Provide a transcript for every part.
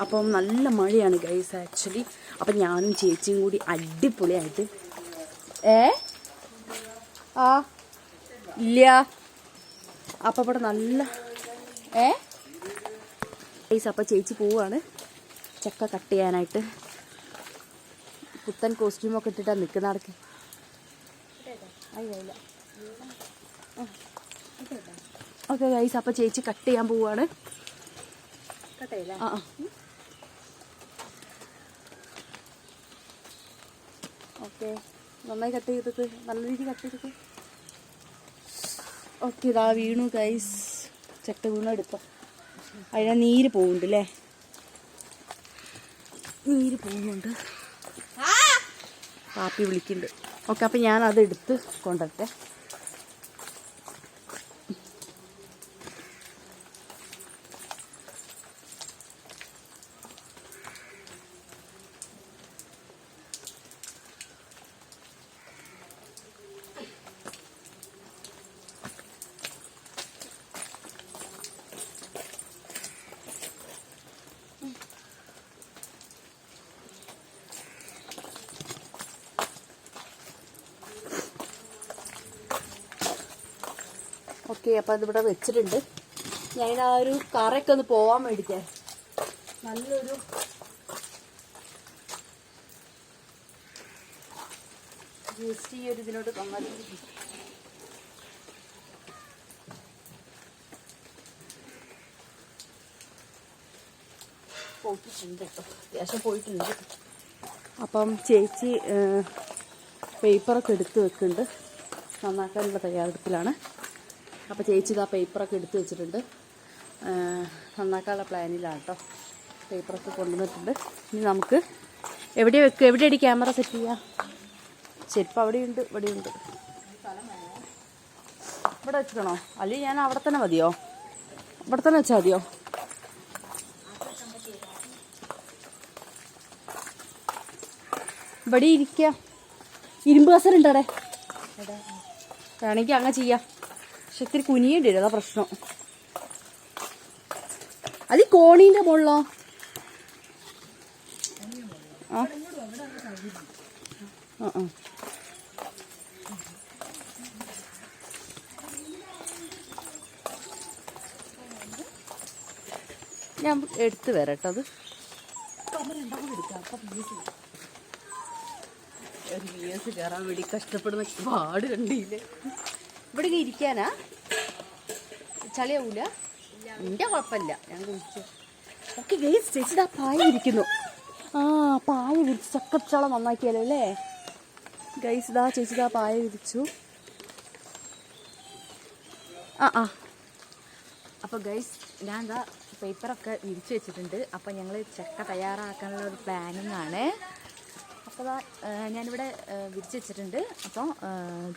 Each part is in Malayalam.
അപ്പം നല്ല മഴയാണ് ഗൈസ് ആക്ച്വലി അപ്പം ഞാനും ചേച്ചിയും കൂടി അടിപൊളിയായിട്ട്. ഏ? ആ. ഇല്ല. അപ്പം ഇവിടെ നല്ല ഏ? ഗൈസ് അപ്പം ചേച്ചി പോവാണ്. ചക്ക കട്ട് ചെയ്യാനായിട്ട്. പുത്തൻ കോസ്റ്റ്യൂമൊക്കെ ഇട്ടിട്ടാണ് നിൽക്കുന്ന നടക്ക്. ഓക്കെ ഗൈസ് അപ്പം ചേച്ചി കട്ട് ചെയ്യാൻ പോവാണ്. ആ ആ. ഓക്കെ. നന്നായി കട്ട് ചെയ്തിട്ട്. നല്ല രീതിയിൽ കട്ട് ചെയ്തിട്ട്. ഓക്കെ ഇതാ വീണു ഗൈസ് ചക്ക വീണു എടുത്തോ. അതിനെ നീര് പോകുന്നുണ്ട് അല്ലേ? നീര് പോകുന്നുണ്ട് പാപ്പി വിളിക്കുന്നുണ്ട്. ഓക്കെ അപ്പം ഞാൻ അത് എടുത്ത് കൊണ്ടുവരട്ടെ. ഓക്കെ അപ്പം അതിവിടെ വെച്ചിട്ടുണ്ട്. ഞാൻ ആ ഒരു കറയൊക്കെ ഒന്ന് പോവാൻ വേണ്ടിയിട്ട് നല്ലൊരു ജസ്റ്റ് ഒരു ഇതിനോട് തന്നാൽ പോയിട്ടുണ്ട് കേട്ടോ. അത്യാവശ്യം പോയിട്ടുണ്ട്. അപ്പം ചേച്ചി പേപ്പറൊക്കെ എടുത്ത് വെക്കുന്നുണ്ട്. നന്നാക്കാനുള്ള തയ്യാറെടുപ്പിലാണ്. അപ്പോൾ ചേച്ചി ഇതാ പേപ്പറൊക്കെ എടുത്ത് വെച്ചിട്ടുണ്ട്. നന്നാക്കാനുള്ള പ്ലാനിലാണ് കേട്ടോ പേപ്പറൊക്കെ കൊണ്ടുവന്നിട്ടുണ്ട്. ഇനി നമുക്ക് എവിടെ വെക്കുക എവിടെയാണ് ക്യാമറ സെറ്റ് ചെയ്യാം? ചെരുപ്പ് അവിടെയുണ്ട് ഇവിടെയുണ്ട്. ഇവിടെ വെച്ചിക്കണോ അല്ലെങ്കിൽ ഞാൻ അവിടെ തന്നെ മതിയോ? ഇവിടെ തന്നെ വെച്ചാൽ മതിയോ? ഇവിടെ ഇരിക്കുക ഇരുമ്പ് കസരുണ്ടേ വേണമെങ്കിൽ അങ്ങനെ ചെയ്യാം. പക്ഷെ ഇത്തിരി കുനിയേണ്ടി വരും അതാ പ്രശ്നം. അത് ഈ കോണീന്റെ മുകളിലോ? ഞാൻ എടുത്തു വരട്ടെ അത്. ഒരു വിയേഴ്സ് കയറാൻ വേണ്ടി കഷ്ടപ്പെടുന്ന പാട് കണ്ടില്ലേ? ഇവിടെ ഇങ്ങനെ ഇരിക്കാനാ? ചളിയാവൂല? എന്റെ കുഴപ്പമില്ല. ഞാൻ കുഴിച്ചു ഓക്കെ ഗൈസ് ചേച്ചി ആ പായ ഇരിക്കുന്നു. ആ പായ വിരിച്ച് ചക്കച്ചോളം നന്നാക്കിയാലോ അല്ലേ? ഗൈസ് ഇതാ ചേച്ചി ഇതാ പായ വിരിച്ചു. ആ ആ. അപ്പോൾ ഗൈസ് ഞാൻ എന്താ പേപ്പറൊക്കെ വിരിച്ചു വെച്ചിട്ടുണ്ട്. അപ്പോൾ ഞങ്ങൾ ചക്ക തയ്യാറാക്കാനുള്ള ഒരു പ്ലാനിങ് ആണ്. അപ്പോൾ ഞാനിവിടെ വിരിച്ച് വെച്ചിട്ടുണ്ട് അപ്പോൾ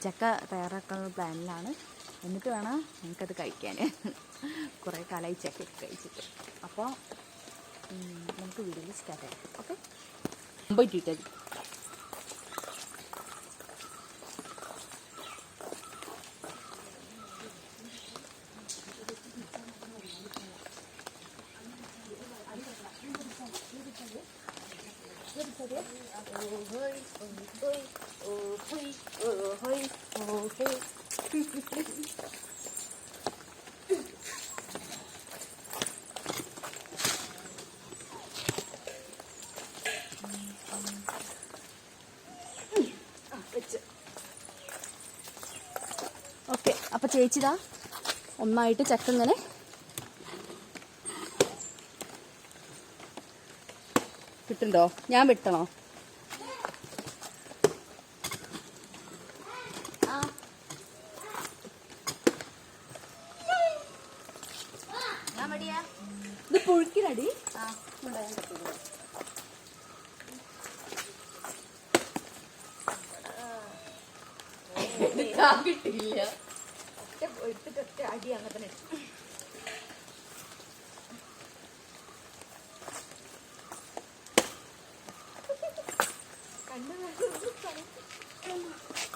ചക്ക തയ്യാറാക്കാനുള്ള പ്ലാനിലാണ്. എന്നിട്ട് വേണം നമുക്കത് കഴിക്കാൻ കുറേ കാലമായി ചക്ക കഴിച്ചിട്ട്. അപ്പോൾ നമുക്ക് വീഡിയോയിൽ സ്റ്റാർട്ട് ചെയ്യാം. ഓക്കെ? പോയിട്ടിട്ടത് ഓക്കെ അപ്പൊ ചേച്ചിതാ ഒന്നായിട്ട് ചക്കങ്ങനെ കിട്ടുണ്ടോ? ഞാൻ വിട്ടണോ? ഇത് പുഴുക്കിനടി കിട്ടില്ല എടുത്തിട്ട് അടി അങ്ങനെ തന്നെ മഴ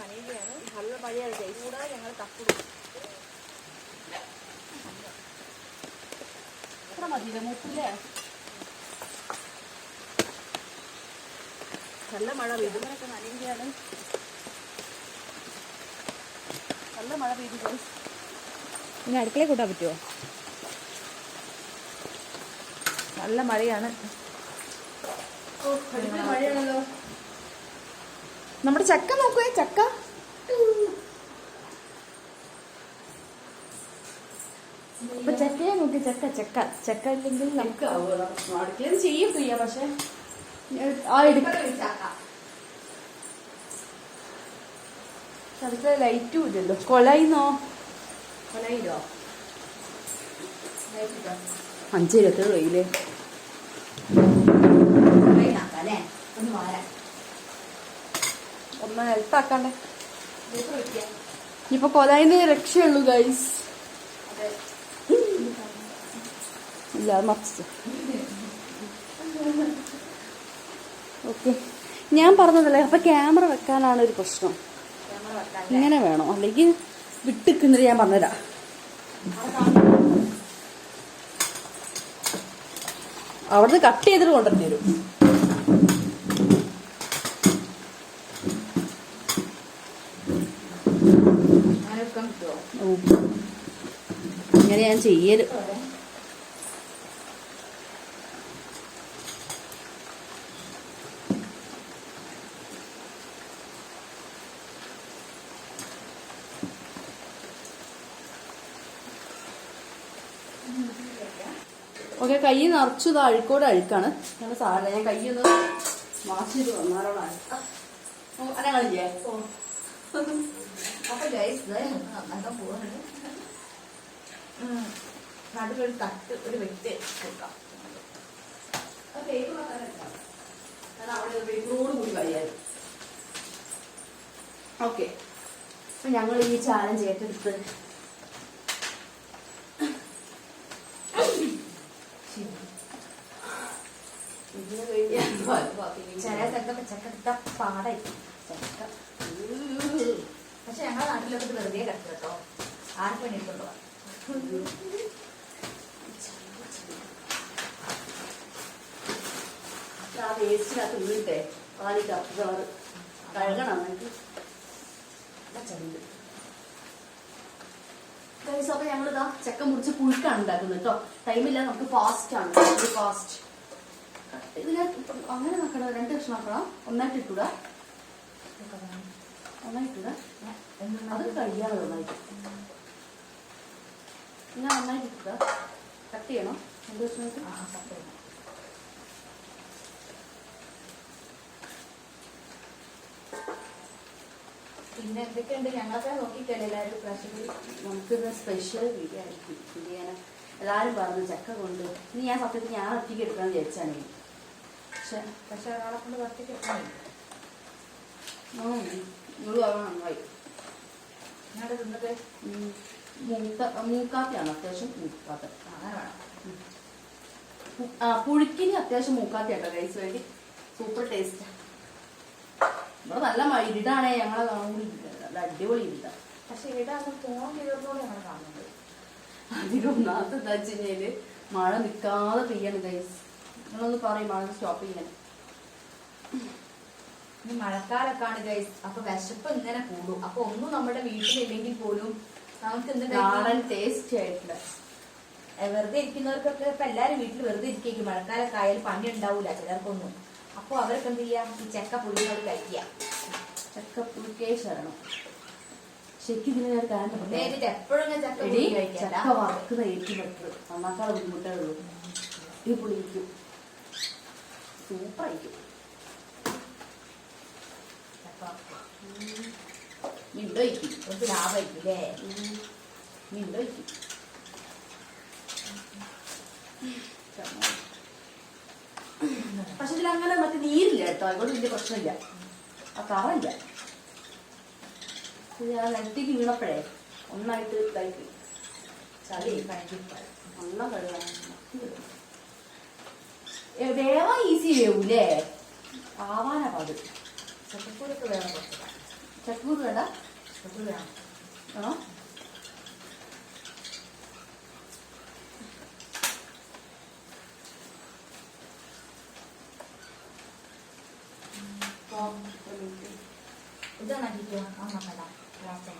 നനയുകയാണ്. നല്ല മഴയാണ് ഗൈസ് കൂടാതെ ഞങ്ങൾ തപ്പിടും എത്ര മതിയില്ല മൂപ്പില്ലേ? നല്ല മഴ പെയ്തു. നനയുകയാണ്. നല്ല മഴ പെയ്തു ഇനി അടുക്കളയിൽ കൂട്ടാൻ പറ്റുമോ നല്ല മഴയാണ്. മഴയാണല്ലോ. നമ്മുടെ ചക്ക നോക്കുവേ ചക്ക. അപ്പൊ ചക്കയെ നോക്കി ചക്ക ചക്ക. ചക്ക ഇല്ലെങ്കിൽ നമുക്ക് ചെയ്യും പ്രിയ പക്ഷെ ആ എടുക്ക. ലൈറ്റും ഇല്ലല്ലോ. കൊലയിന്നോ കൊലയിലോ അഞ്ച് ഇരുപത്തേഴ് വെയിൽ. ഒന്ന് മാറാം ഒന്ന് ഹെൽത്താക്കണ്ടേ ഇപ്പൊ കൊലായിന്ന് രക്ഷയുള്ളൂ ഗൈസ് ഇല്ല അത് മറിച്ചു ഓക്കെ. ഞാൻ പറഞ്ഞതല്ലേ അപ്പൊ ക്യാമറ വെക്കാനാണ് ഒരു പ്രശ്നം. ഇങ്ങനെ വേണോ? അല്ലെങ്കിൽ വിട്ടിക്കുന്നത് ഞാൻ പറഞ്ഞുതരാം. അവിടുന്ന് കട്ട് ചെയ്തിട്ട് കൊണ്ടുവന്നു തരും ഓ. ഇങ്ങനെ ഞാൻ ചെയ്യൽ. ഓക്കെ കൈ നിറച്ചു അഴുക്കോട് അഴുക്കാണ്. ഞങ്ങൾ സാറില്ല ഞാൻ കൈ ഒന്ന് വാഷ് ചെയ്ത് അനങ്ങളില്ലേ അപ്പൊ ഗൈസ് നന്നാക്കാൻ പോകുന്നുണ്ട് നടുവിലൊരു തട്ട് ഒരു വ്യക്തി കൊടുക്കാം ഓക്കെ അപ്പൊ ഞങ്ങൾ ഈ ചാലഞ്ച് ഏറ്റെടുത്ത്. ചില സ്ഥലത്തൊക്കെ ചക്ക കിട്ടാൻ പാടായിരിക്കും ചക്ക. പക്ഷെ ഞങ്ങളുടെ നാട്ടിലൊക്കെ വെറുതെ കിടക്കും കേട്ടോ. ആർക്കും വേണ്ടിയിട്ടുണ്ടോ വേസ്റ്റിനകത്ത് വീട്ടെ പാതി കപ്പ് കഴുകണം അപ്പൊ ഞങ്ങളിതാ ചക്ക മുറിച്ച് പുഴുക്കാണ് ഉണ്ടാക്കുന്നത് കേട്ടോ. ടൈമില്ല നമുക്ക് ഫാസ്റ്റ് ആണ്. ഫാസ്റ്റ് ഇതിനെ അങ്ങനെ നോക്കണം രണ്ട് കഷ്ണം നോക്കണം ഒന്നായിട്ട് ഇട്ടുക ഒന്നായിട്ട് ഇടുക അത് കഴിയാതെ ഒന്നായിട്ട് ഇങ്ങനെ ഒന്നായിട്ട് ഇട്ടുക കട്ട് ചെയ്യണം? രണ്ട് കഷ്ണമായിട്ട് പിന്നെ എന്തൊക്കെയുണ്ട്? ഞങ്ങളൊക്കെ നോക്കിക്കല്ലേ എല്ലാവരും പ്രാവശ്യം നമുക്കിത് സ്പെഷ്യൽ ആയിരിക്കും. ബിരിയാണി എല്ലാവരും പറഞ്ഞു ചക്ക കൊണ്ട്. ഇനി ഞാൻ സത്യത്തിൽ ഞാൻ ഒറ്റയ്ക്ക് എടുക്കാമെന്ന് വിചാരിച്ചാണ്. പക്ഷെ പക്ഷെ ഒരാളെ കൊണ്ട് ഒറ്റയ്ക്ക് പറഞ്ഞു നന്നായി. ഞങ്ങളുടെ തിന്നത്. മൂക്ക മൂക്കാത്തയാണ്? അത്യാവശ്യം മൂക്കാത്ത. പുഴുക്കിന് അത്യാവശ്യം മൂക്കാത്തയാട്ടോ കൈസ് വേണ്ടി. സൂപ്പർ ടേസ്റ്റ് ഇവിടെ നല്ല ഇരുടാണേ ഞങ്ങളെ കാണുമ്പോൾ നല്ല അടിപൊളി ഇരുട്ടാ പക്ഷെ അത് ഫോൺ ഞങ്ങൾ കാണുന്നത് അധികം ഒന്നാമത്തെ എന്താ വെച്ച് കഴിഞ്ഞാൽ മഴ നിൽക്കാതെ പെയ്യാണ് ഗൈസ് നിങ്ങളൊന്ന് പറയും മഴ സ്റ്റോപ്പ് ചെയ്യാൻ ഇനി മഴക്കാലൊക്കെയാണ് ഗൈസ് അപ്പൊ വിശപ്പ് ഇങ്ങനെ കൂടും. അപ്പൊ ഒന്നും നമ്മുടെ വീട്ടിലില്ലെങ്കിൽ പോലും നമുക്ക് എന്താ ടേസ്റ്റ് ടേസ്റ്റി ആയിട്ടുള്ള. വെറുതെ ഇരിക്കുന്നവർക്കൊക്കെ ഇപ്പൊ എല്ലാരും വീട്ടിൽ വെറുതെ ഇരിക്കും. മഴക്കാലൊക്കെ ആയാലും പണി ഉണ്ടാവൂല. ചിലർക്കൊന്നും. അപ്പൊ അവർക്ക് എന്ത് ചെയ്യാം ഈ ചക്ക പുള്ളിനോട് കഴിക്കുക ചക്ക ചക്കപ്പുഴുക്കേ ശരണം ശരിക്കും ഇതിന് ഞാൻ കാരണം എപ്പോഴും ഞാൻ ചക്ക വറുക്കുന്ന ഏറ്റവും ബെറ്റർ നന്നാക്കാതെ ബുദ്ധിമുട്ടേ ഉള്ളൂ. സൂപ്പറായിരിക്കും. മിണ്ടോയ്ക്കും കുറച്ച് ലാഭമായിരിക്കും അല്ലേ മിണ്ടോയ്ക്കും പക്ഷെ ഇതിൽ അങ്ങനെ മറ്റേ നീരില്ല കേട്ടോ അതുകൊണ്ട് വലിയ പ്രശ്നമില്ല. ആ കറയില്ല. ഞാൻ നെറ്റിക്ക് വീണപ്പോഴേ ഒന്നായിട്ട് ഇതായി ചളി. കഴിഞ്ഞിട്ട് നല്ല കഴുകാൻ വേവാൻ ഈസി വേവൂലേ? ആവാനാ പാട്. ചട്ടപ്പൂരൊക്കെ വേണം. ചട്ടപ്പൂർ വേണ്ട? ചട്ടപ്പൂർ വേണം. ആണോ ഇതാണ് അടിക്കുക ആ നോക്കണ്ട ലാസ്റ്റ്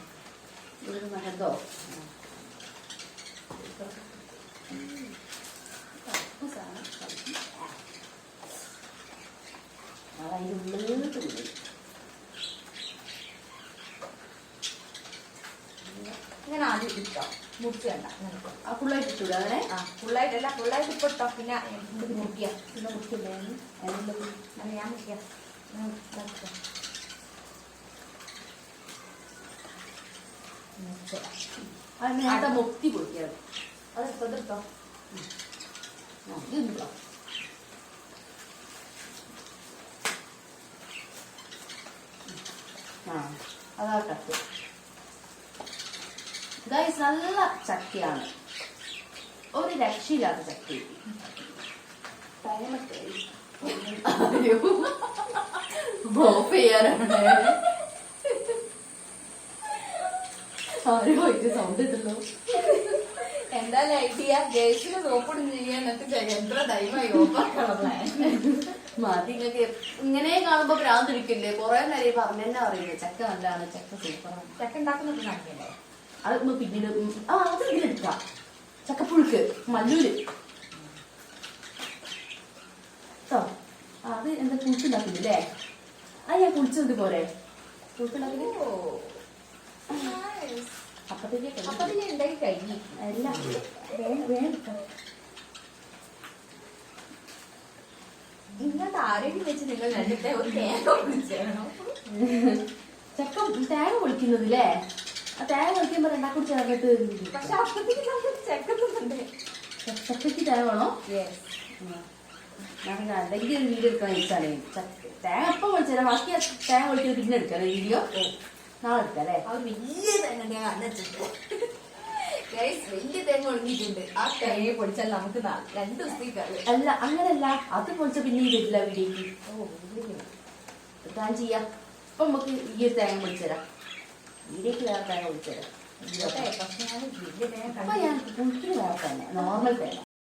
ഇത് മഹന്തോ അതിന്റെ ഉള്ളിലോട്ട് വിടും ഇങ്ങനെ ആദ്യം ഇട്ടോ മുറിച്ച് വേണ്ട. ആ ഫുള്ളായിട്ട് ഇട്ടൂടെ. അങ്ങനെ. ആ ഫുള്ളായിട്ടല്ല ഫുള്ളായിട്ട് ഇപ്പൊ ഇട്ടോ. പിന്നെ മുറിക്കുക പിന്നെ മുറിക്കില്ലേ? അതിന്റെ അത് ഞാൻ മുറിക്കാം. അത് നേരത്തെ മുക്തി പൊടിക്കാറ് അത് ഇതെടുത്തോ ഇതുണ്ടോ ആ അതാ കട്ട്. ഗൈസ് നല്ല ചക്കയാണ്. ഒരു രക്ഷയില്ലാത്ത ചക്ക. ഓഫ് ചെയ്യാനാണ്. ആരും പോയിട്ട് സൗണ്ട് ഇട്ടല്ലോ എന്തായാലും ഐഡിയ ഗേസിന് സോപ്പിടും ചെയ്യാൻ എന്നിട്ട് എത്ര ടൈമായി ഓപ്പാക്കാനുള്ള പ്ലാൻ മതി നിങ്ങൾക്ക് ഇങ്ങനെ കാണുമ്പോ ഭ്രാന്തിരിക്കില്ലേ കൊറേ നേരം പറഞ്ഞു തന്നെ പറയുന്നത് ചക്ക നല്ലതാണ്. ചക്ക സൂപ്പറാണ് ചക്ക ഉണ്ടാക്കുന്നത് കാണിക്കണ്ടേ? അത് പിന്നീട് ആ അത് ഇതിലെടുക്കാം ചക്കപ്പുഴുക്ക് മല്ലൂര്. അത് എന്താ പുഴുക്കുണ്ടാക്കില്ലേ ആ ഞാൻ കുളിച്ചത് പോരെ. പുഴുക്കുണ്ടാക്കില്ല അപ്പത്തേക്ക് തേങ്ങ കുടിച്ചേണോ ചക്ക തേങ്ങ പൊളിക്കുന്നത് അല്ലേ ആ തേങ്ങ പൊളിക്കുമ്പോ കുടിച്ച് ഇറങ്ങിട്ട് പക്ഷെ അപ്പത്തേക്ക് നമ്മൾ തേങ്ങ വേണോ അല്ലെങ്കിൽ ഒരു വീഡിയോ എടുക്കാൻ വെച്ചാലേ തേങ്ങ എപ്പം വിളിച്ചാലും ബാക്കി തേങ്ങ വിളിക്കുന്നത് പിന്നെ എടുക്കാം വീഡിയോ നാളെ എടുക്കാം അല്ലേ അത് വലിയ തേങ്ങ ഞാൻ കണ്ടിട്ടുണ്ട് വലിയ തേങ്ങ ഒഴുകിയിട്ടുണ്ട് ആ തേങ്ങയെ പൊടിച്ചാൽ നമുക്ക് രണ്ട് ദിവസത്തേക്ക് അല്ല അങ്ങനല്ല. അത് പൊടിച്ച പിന്നെ ഈ വരില്ല വീടേക്ക് താൻ ചെയ്യാം. ഇപ്പൊ നമുക്ക് ഈ തേങ്ങ വിളിച്ചുതരാം വീടേക്ക് വേറെ തേങ്ങ വിളിച്ചുതരാം പക്ഷെ ഞാൻ വലിയ തേങ്ങ അപ്പൊ ഞാൻ കുളിക്കുന്ന വേറെ തന്നെ നോർമൽ തേങ്ങ.